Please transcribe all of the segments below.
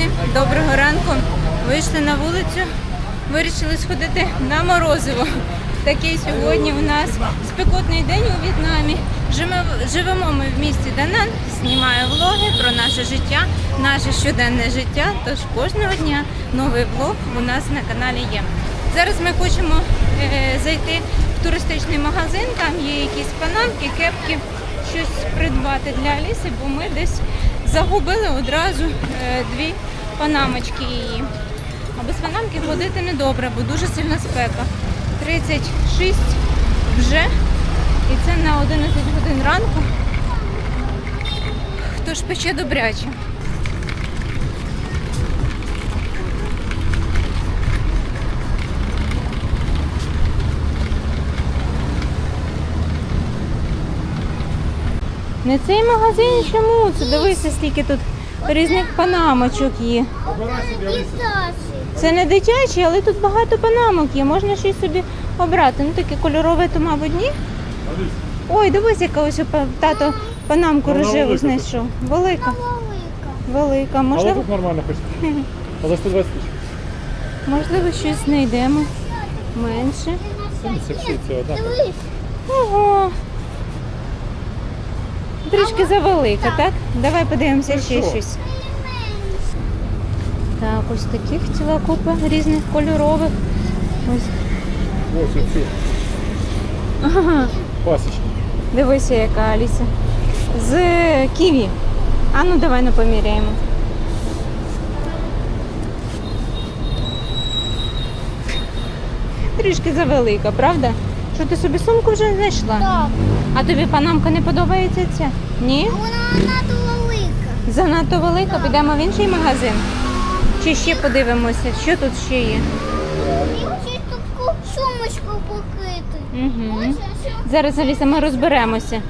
Друзі! Доброго ранку. Вийшли на вулицю, вирішили сходити на морозиво. Такий сьогодні у нас спекотний день у В'єтнамі. Живемо ми в місті Данан, знімаю влоги про наше життя, наше щоденне життя. Тож кожного дня новий влог у нас на каналі є. Зараз ми хочемо е, зайти в туристичний магазин, там є якісь панамки, кепки, щось придбати для Аліси, бо ми десь загубили одразу е, дві панамочки її. А без панамки ходити недобре, бо дуже сильна спека. 36 вже, і це на 11 годин ранку. Тож пече добряче. Не цей магазин чому? Це дивися, скільки тут різних панамочок є. Це не дитячі, але тут багато панамок є. Можна щось собі обрати. Ну таке кольорове, то, мабуть, ні. Ой, дивись, яка ось тато панамку рожеву знайшов. Велика. Велика. Але тут нормально хоч. А за 120 тисяч. можливо, щось знайдемо. Менше. Ого. Трішки завелика, так? Давай подивимося ще щось. Так, ось таких ціла купа різних кольорових. Ось. Ось оці. Ага. Пасочні. Дивися, яка Аліса. З ківі. А ну давай ну поміряємо. Трішки завелика, правда? Що ти собі сумку вже знайшла? Так, А тобі панамка не подобається ця? Ні? вона надто велика. Занадто велика, підемо в інший магазин. Чи ще подивимося, що тут ще є? Хочуть таку сумочку покрити. Угу. Ось ось. Зараз, Аліса, ми розберемося.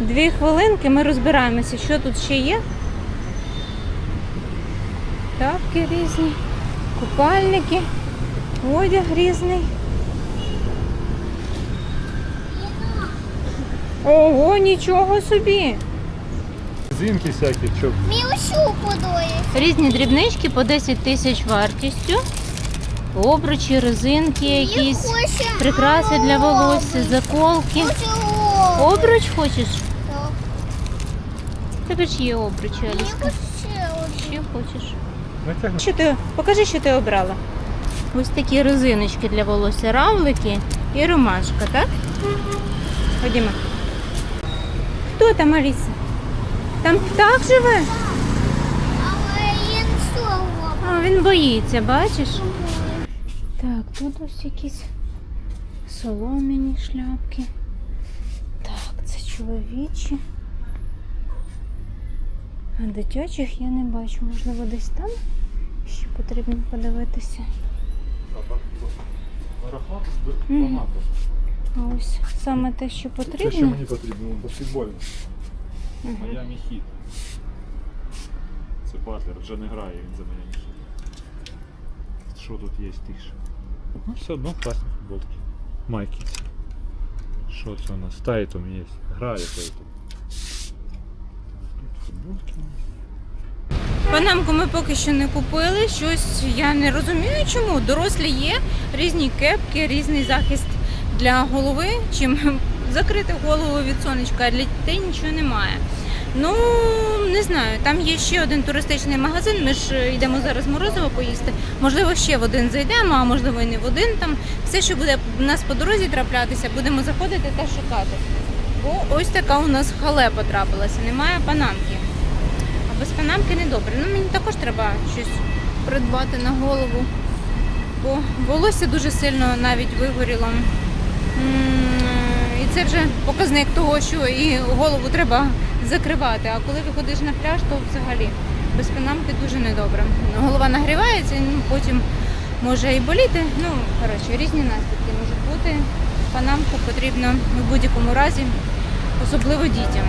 Дві хвилинки ми розбираємося, що тут ще є. Тапки різні, купальники, одяг різний. Ого, нічого собі! Зінки всякі, що Мілшу подоє. Різні дрібнички по 10 тисяч вартістю. Обручі, резинки якісь, хоче прикраси для волосся, заколки. Обруч хочеш? Так. В Тебе ж є обручі, Аліска. хочу ще хочеш? Що ти? Покажи, що ти обрала. Ось такі резиночки для волосся, равлики і ромашка, так? Ходімо. Хто там, Аліса? Там птах живе? Але я не. А, він боїться, бачиш? Так, тут ось якісь солом'яні шляпки. Так, це чоловічі. А дитячих я не бачу. Можливо, десь там ще потрібно подивитися. Багато. А ось саме те, що Це що потрібно. мені потрібно? Баскетбольний. Мгм. Майами хіт. Це Батлер, вже не грає він за Майами хіт. Що тут є тише? Ну все одно класні футболки. Майки. Що це у нас? Тайтом є. Грає Тайтом. Тут футболки. Панамку ми поки що не купили. Щось я не розумію, чому. Дорослі є різні кепки, різний захист для голови, чим закрити голову від сонечка, а для дітей нічого немає. Ну, не знаю, там є ще один туристичний магазин. Ми ж йдемо зараз морозиво поїсти. Можливо, ще в один зайдемо, а можливо і не в один. Там все, що буде в нас по дорозі траплятися, будемо заходити та шукати. Бо ось така у нас халепа трапилася, немає панамки. А без панамки не добре. Ну мені також треба щось придбати на голову. Бо волосся дуже сильно навіть вигоріло. І це вже показник того, що і голову треба закривати. А коли виходиш на пляж, то взагалі без панамки дуже недобре. Голова нагрівається, ну, потім може і боліти. Ну, коротше, різні наслідки можуть бути. Панамку потрібно в будь-якому разі, особливо дітям.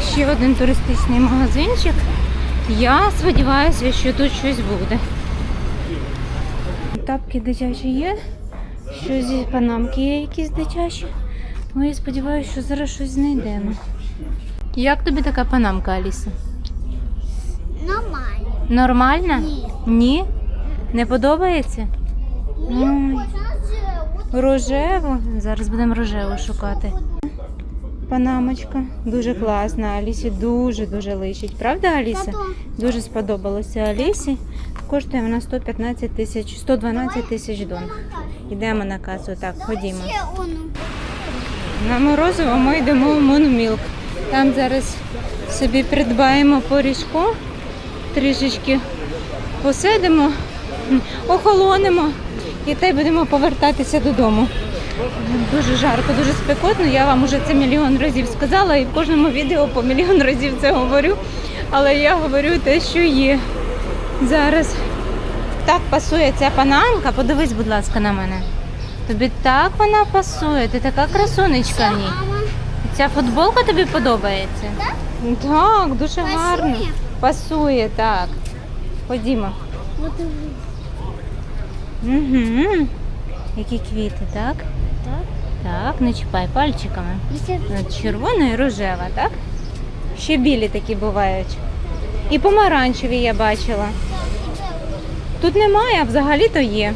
Ще один туристичний магазинчик. Я сподіваюся, що тут щось буде. Тапки дитячі є. Що зі панамки є якісь дитячі. Ну, я сподіваюся, що зараз щось знайдемо. Як тобі така панамка, Аліса? Нормально. Нормальна? Ні. Ні? Не подобається? От Рожеву. Зараз будемо рожеву шукати. Панамочка. Дуже класна. Алісі дуже-дуже личить. Правда, Аліса? Дуже сподобалося Алісі. Коштує вона 115 тисяч, 112 тисяч дон. Йдемо на касу. Так, ходімо. На морозиво ми йдемо в Мунмілк. Там зараз собі придбаємо поріжку, трішечки посидимо, охолонемо і та й будемо повертатися додому. Дуже жарко, дуже спекотно. Я вам уже це мільйон разів сказала і в кожному відео по мільйон разів це говорю. Але я говорю те, що є. Зараз так пасує ця панамка. Подивись, будь ласка, на мене. Тобі так вона пасує, ти така красунечка в ній. Ця футболка тобі подобається? Так? Так, дуже гарно. Пасує? Пасує, так. Ходімо. Угу. Які квіти, так? Так. Не чіпай пальчиками. От Червона і рожева, так? Ще білі такі бувають. І помаранчеві я бачила. Тут немає, а взагалі-то є.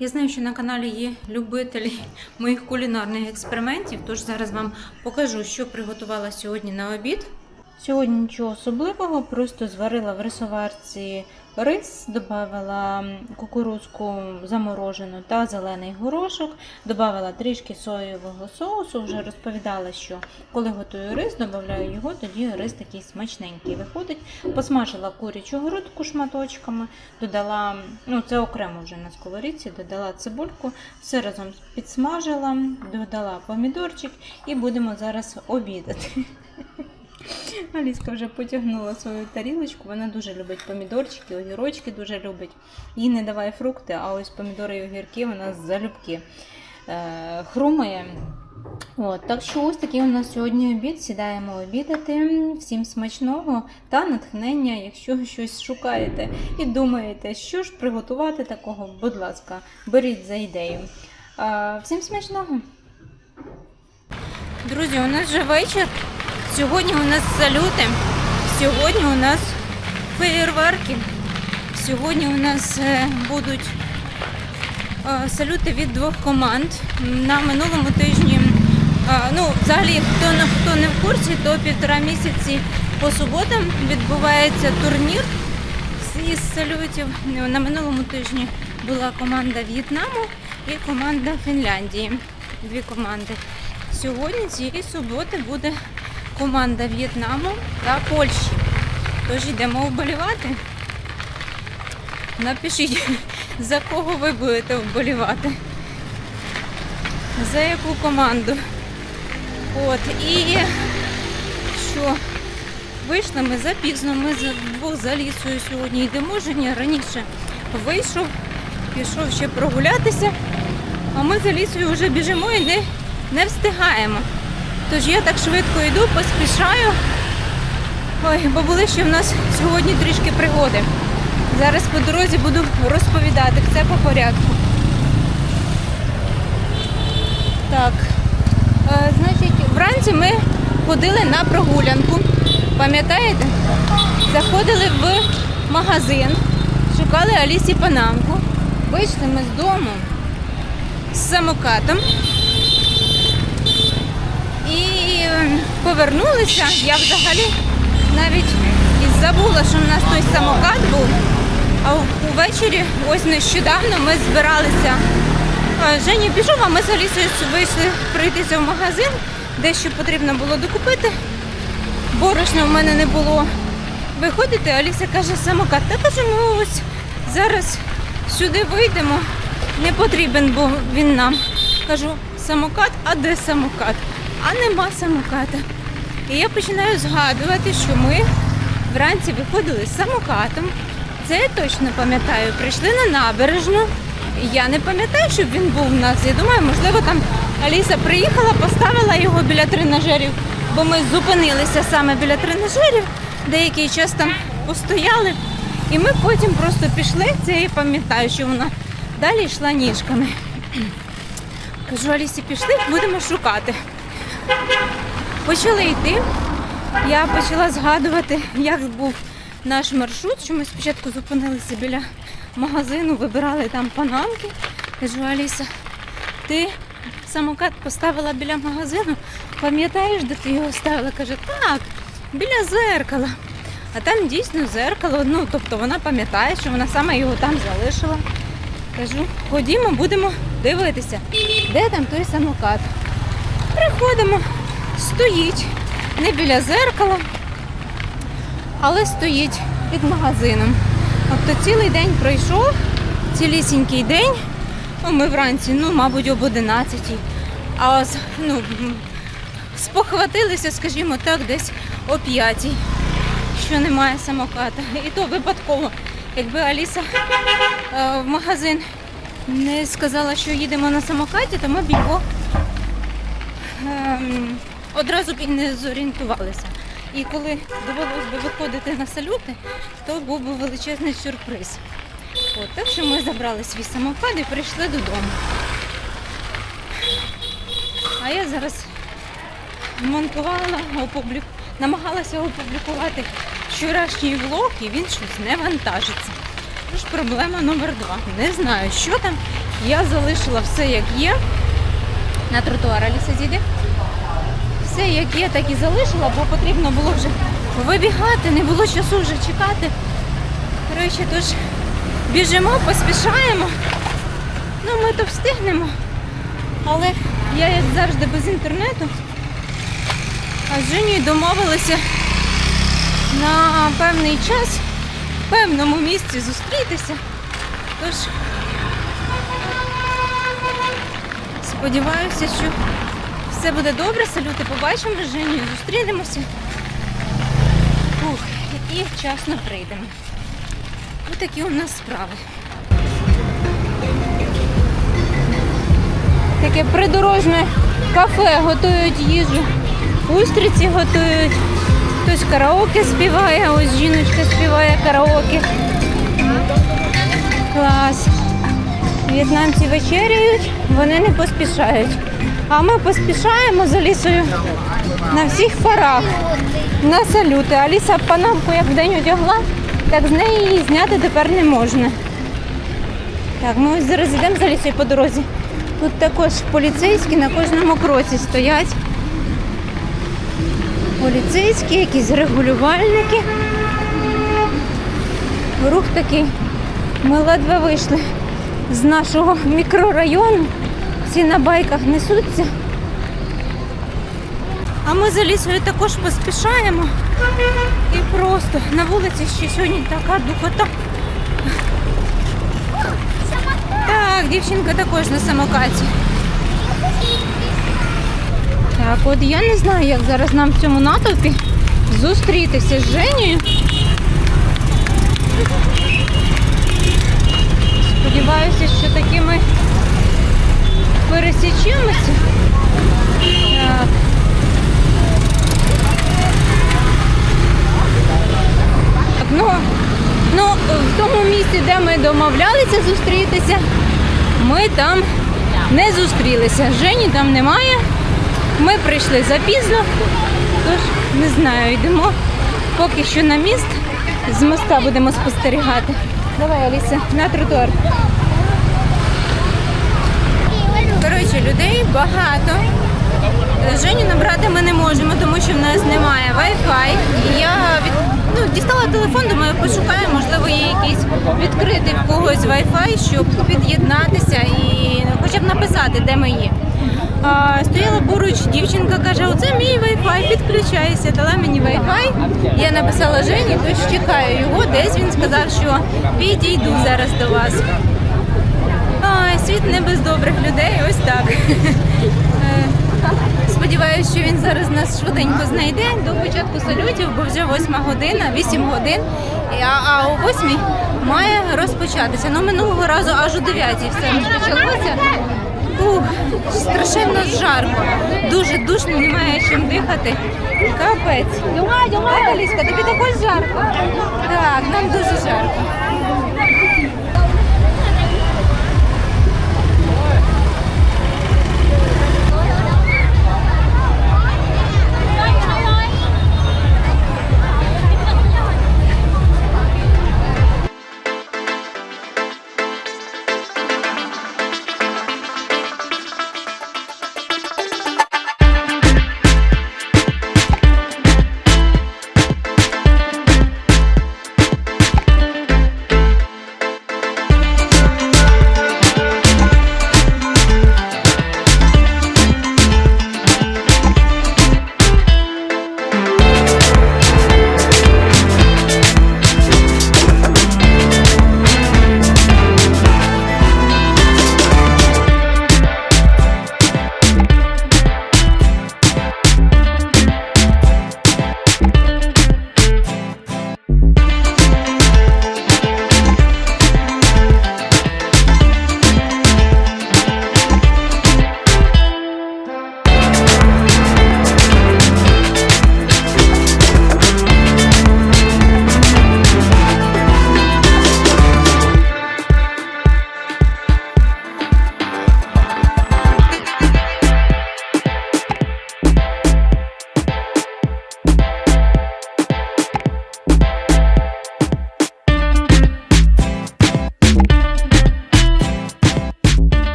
Я знаю, що на каналі є любителі моїх кулінарних експериментів, тож зараз вам покажу, що приготувала сьогодні на обід. Сьогодні нічого особливого, просто зварила в рисоварці рис, додала кукурузку заморожену та зелений горошок, додала трішки соєвого соусу. Вже розповідала, що коли готую рис, додаю його, тоді рис такий смачненький виходить. Посмажила курячу грудку шматочками, додала, ну це окремо вже на сковорідці, додала цибульку, все разом підсмажила, додала помідорчик і будемо зараз обідати. Аліска вже потягнула свою тарілочку. Вона дуже любить помідорчики, огірочки дуже любить. Їй не давай фрукти, а ось помідори і огірки вона залюбки е, хрумає. От, так що ось такий у нас сьогодні обід. Сідаємо обідати. Всім смачного та натхнення, якщо щось шукаєте і думаєте, що ж приготувати такого, будь ласка, беріть за ідею. Всім смачного! Друзі, у нас вже вечір. Сьогодні у нас салюти. Сьогодні у нас феєрверки. Сьогодні у нас е, будуть е, салюти від двох команд. На минулому тижні, е, ну, взагалі, хто, не- хто не в курсі, то півтора місяці по суботам відбувається турнір із салютів. На минулому тижні була команда В'єтнаму і команда Фінляндії. Дві команди. Сьогодні цієї суботи буде команда В'єтнаму та Польщі. Тож йдемо вболівати. Напишіть, за кого ви будете вболівати. За яку команду. От, і що вийшли ми запізно, ми за двох за лісою сьогодні йдемо. Женя раніше вийшов, пішов ще прогулятися, а ми за лісою вже біжимо і не, не встигаємо. Тож я так швидко йду, поспішаю. Ой, бо були ще в нас сьогодні трішки пригоди. Зараз по дорозі буду розповідати все по порядку. Так, е, значить, вранці ми ходили на прогулянку. Пам'ятаєте? Заходили в магазин, шукали Алісі Панамку. Вийшли ми з дому з самокатом. І е, повернулися. Я взагалі навіть забула, що в нас той самокат був. А увечері, ось нещодавно, ми збиралися. Женя пішов, а ми з Алісою вийшли пройтися в магазин, дещо потрібно було докупити. Борошна в мене не було. Виходити, Аліса каже, самокат. Та кажу, ну ось зараз сюди вийдемо. Не потрібен був він нам. Кажу, самокат, а де самокат? А нема самоката. І я починаю згадувати, що ми вранці виходили з самокатом. Це я точно пам'ятаю. Прийшли на набережну. Я не пам'ятаю, щоб він був у нас. Я думаю, можливо, там Аліса приїхала, поставила його біля тренажерів, бо ми зупинилися саме біля тренажерів, деякий час там постояли. І ми потім просто пішли. Це я пам'ятаю, що вона далі йшла ніжками. Кажу, Алісі, пішли, будемо шукати. Почали йти. Я почала згадувати, як був наш маршрут, що ми спочатку зупинилися біля магазину, вибирали там панамки. Кажу, Аліса, ти самокат поставила біля магазину, пам'ятаєш, де ти його ставила? Каже, так, біля зеркала. А там дійсно зеркало, ну тобто вона пам'ятає, що вона саме його там залишила. Кажу, ходімо, будемо дивитися, де там той самокат. Приходимо, стоїть не біля зеркала, але стоїть під магазином. Тобто цілий день пройшов, цілісінький день. Ну, ми вранці, ну, мабуть, об 11. А ну, спохватилися, скажімо так, десь о 5, що немає самоката. І то випадково. Якби Аліса е, в магазин не сказала, що їдемо на самокаті, то ми б його ем, одразу б і не зорієнтувалися. І коли довелося б виходити на салюти, то був би величезний сюрприз. От, так що ми забрали свій самокат і прийшли додому. А я зараз монтувала, опублік... намагалася опублікувати вчорашній влог і він щось не вантажиться. Тож проблема номер два. Не знаю, що там. Я залишила все як є. На тротуар Аліса зійде. Все як є, так і залишила, бо потрібно було вже вибігати, не було часу вже чекати. Коротше, тож біжимо, поспішаємо. Ну, ми то встигнемо. Але я, як завжди, без інтернету. А з Женєю домовилися на певний час в певному місці зустрітися. Тож сподіваюся, що все буде добре. Салюти побачимо з Женєю, зустрінемося. Ух, і вчасно прийдемо. Ось такі у нас справи. Таке придорожне кафе готують їжу, устриці готують. Хтось караоке співає, ось жіночка співає караоке. Клас. В'єтнамці вечеряють, вони не поспішають. А ми поспішаємо за лісою на всіх парах. На салюти. Аліса панамку як вдень одягла, так з неї її зняти тепер не можна. Так, ми ось зараз йдемо за лісою по дорозі. Тут також поліцейські на кожному кроці стоять. Поліцейські, якісь регулювальники. Рух такий. Ми ледве вийшли з нашого мікрорайону. Всі на байках несуться. А ми за лісою також поспішаємо. І просто на вулиці ще сьогодні така духота. Так, дівчинка також на самокаті. Так, от я не знаю, як зараз нам в цьому натовпі зустрітися з Женєю. Сподіваюся, що таки ми пересічемося. Так. Ну, ну, в тому місці, де ми домовлялися зустрітися, ми там не зустрілися. Жені там немає. Ми прийшли запізно, тож не знаю, йдемо поки що на міст. З моста будемо спостерігати. Давай, Аліса, на тротуар. Коротше, людей багато. Женю набрати ми не можемо, тому що в нас немає Wi-Fi. Я від... ну, дістала телефон, думаю, пошукаю, можливо, є якийсь відкритий в когось Wi-Fi, щоб під'єднатися і хоча б написати, де ми є. А, стояла поруч дівчинка, каже, оце мій Wi-Fi, підключайся, дала мені Wi-Fi. Я написала Жені, тож чекаю його. Десь він сказав, що підійду зараз до вас. Ай, світ не без добрих людей, ось так. Е, Сподіваюсь, що він зараз нас швиденько знайде до початку салютів, бо вже восьма година, 8 годин, а, а о восьмій має розпочатися. Ну минулого разу аж о 9 все розпочалося. Ух, страшенно жарко. Дуже душно, немає чим дихати. Капець. Так, Аліска, тобі також жарко? Так, нам дуже жарко.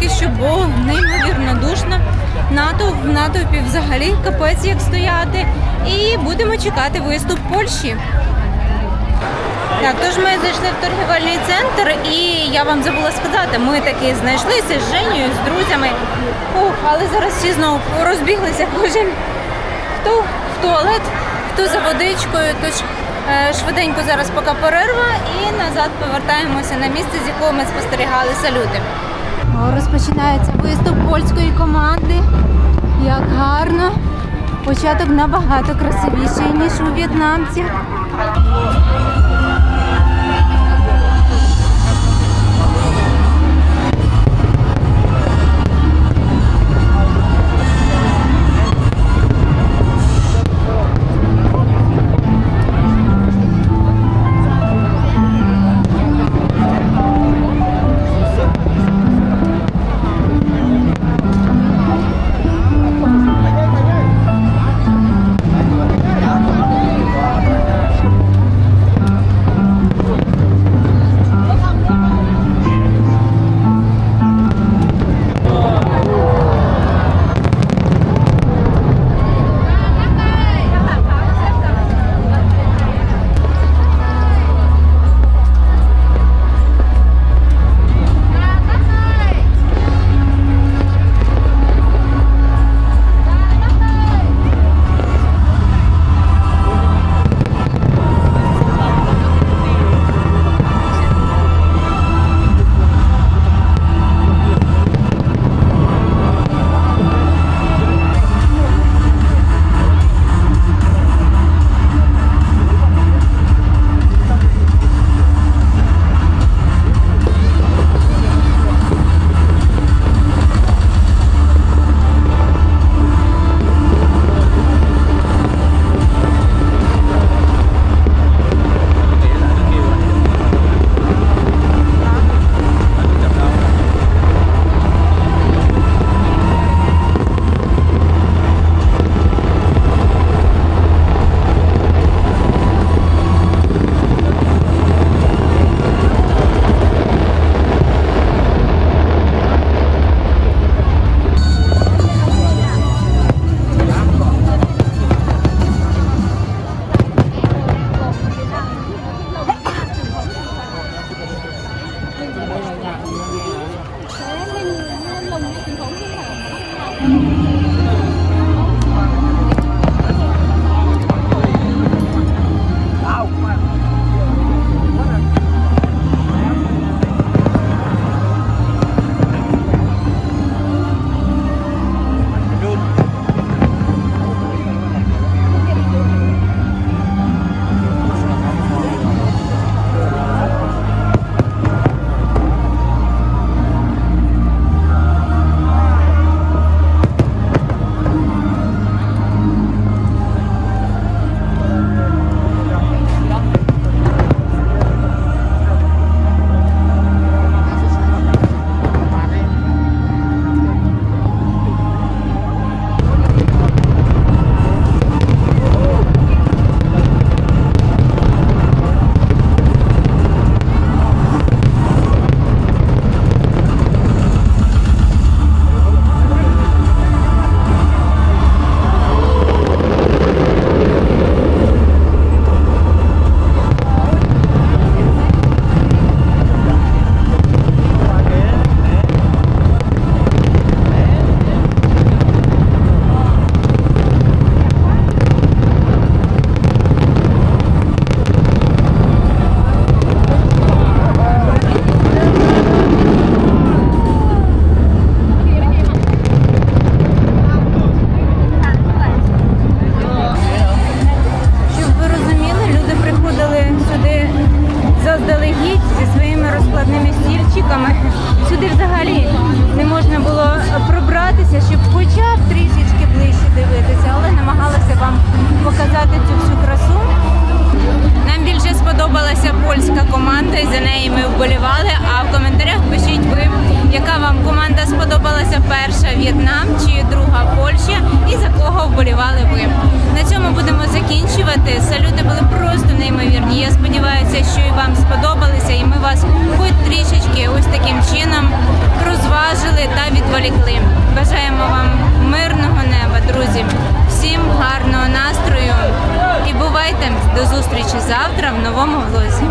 Поки що, бо неймовірно душно. Натовп в натовпі взагалі капець як стояти. І будемо чекати виступ Польщі. Так, тож ми зайшли в торгівельний центр, і я вам забула сказати, ми таки знайшлися з Женєю, з друзями. Ух, але зараз всі знову розбіглися кожен хто в туалет, хто за водичкою. Тож е, швиденько зараз поки перерва і назад повертаємося на місце, з якого ми спостерігали салюти. Розпочинається виступ польської команди. Як гарно. Початок набагато красивіший, ніж у в'єтнамців. Стільчиками. Сюди взагалі не можна було пробратися, щоб хоча б трішечки ближче дивитися, але намагалася вам показати цю всю красу. Більше сподобалася польська команда, і за неї ми вболівали. А в коментарях пишіть ви, яка вам команда сподобалася перша В'єтнам чи друга Польща, і за кого вболівали ви. На цьому будемо закінчувати. Салюти були просто неймовірні. Я сподіваюся, що і вам сподобалися, і ми вас хоч трішечки ось таким чином розважили та відволікли. Бажаємо вам мирного неба, друзі. Всім гарного настрою і бувайте до зустрічі завтра в новому влозі.